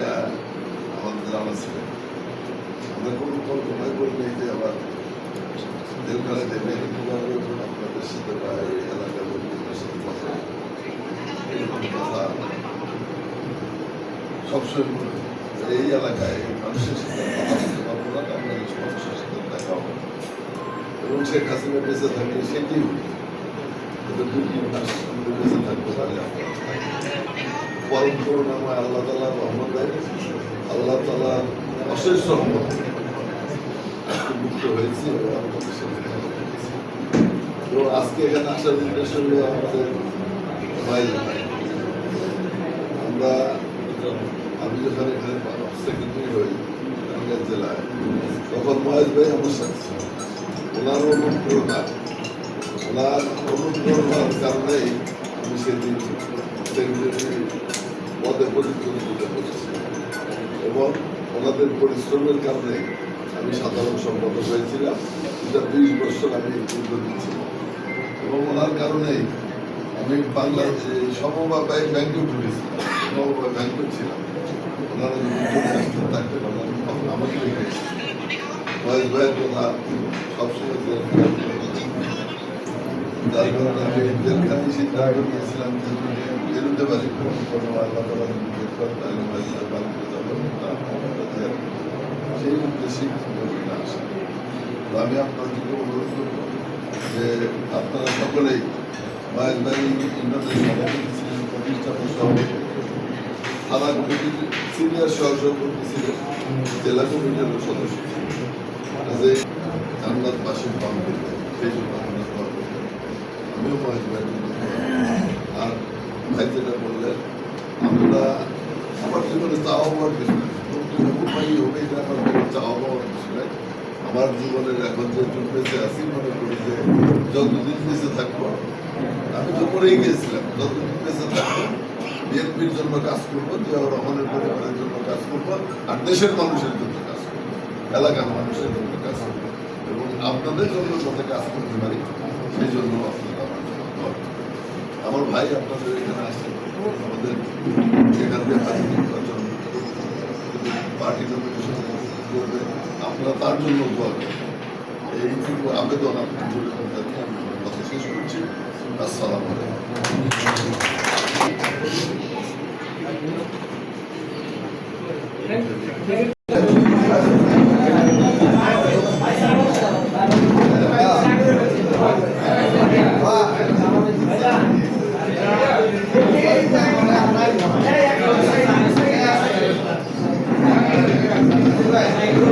এটা আমাদের জানা ছিল আমরা কোনো কল্পনাই করি নাই যে আবার দেবখানে দেবে কীভাবে আপনাদের সাথে বা এই এলাকার লোকজনের সাথে কথা এরকম কথা সবসময় এই এলাকায় মানুষের সাথে কথা বলতে পারব না বাংলাদেশ মানুষের সাথে দেখা হবে এবং শেখ হাসিনা বেঁচে থাকলে সেটি কিন্তু দুটি মাস আমাদের বেঁচে থাকতে পারে পরম করুণাময় আল্লাহ তালা রহমত আল্লাহ তালা অশেষ রহমত মুক্ত হয়েছি। এবং আজকে এখানে আসার উদ্দেশ্য হলো আমাদের ভাই। আমরা আমি যখন এখানে সেক্রেটারি হই টাঙ্গাইল জেলায়। তখন মহেশ ভাই আমার সাথে ওনার অনুপ্রেরণা, ওনার অনুপ্রেরণার কারণেই আমি সেদিন সেক্রেটারি পরিচালনা করতে পেরেছি এবং ওনাদের পরিশ্রমের কারণে আমি সাধারণ সম্পাদক হয়েছিলাম। এটা বিশ বছর আমি দীর্ঘদিন ছিলাম এবং ওনার কারণেই আমি বাংলাদেশে সমবায় ব্যাংকে ঢুকেছিলাম সমবায় ব্যাংকে ছিলাম। ওনারা যদি ওনারা তখন আমাকে মহেশ ভাইয়ের কথা সবসময় কারণে আমি জেলখানে সিদ্ধান্ত নিয়েছিলাম যে যদি বেরোতে পারি কোনো। সেই উদ্দেশ্যে আমি আপনাদেরকে অনুরোধ করব যে আপনারা সকলেই মহেশ ভাই ইন্টারনেট সভাপতি ছিলেন থানা কমিটির সিনিয়র সহ সভাপতি ছিলেন জেলা কমিটির সদস্য ছিলেন কাজে জান্নাত পান করবে সেই জন্য আমরা মহেশ ভাই আর ভাই যেটা বললেন, আমরা আমার জীবনে চাওয়া পাওয়ার নেই। হুকুম ভাই হবে এটা আমার কোনো চাওয়া পাওয়ার আমার জীবনের এখন যে বেঁচে আছি, মনে করি যে যতদিন বেঁচে থাকব, আমি তো করেই গিয়েছিলাম, যতদিন বেঁচে থাকব, বিএনপির জন্য কাজ করব, জিয়াউর রহমানের পরিবারের জন্য কাজ করব, আর দেশের মানুষের জন্য কাজ করব, এলাকার মানুষের জন্য কাজ করব। এবং আপনাদের জন্য যাতে কাজ করতে পারি, সেই জন্য আপনারা আমার জন্য ভাই আপনাদের এখানে আসেন আমাদের এখান হাজির নির্বাচন পার্টি কমিটির করবে। আপনারা তার জন্য দোয়া এইটুকু আবেদন আপনি জুড়ে আমি কথা শেষ করছি। আসসালামু আলাইকুম। Right.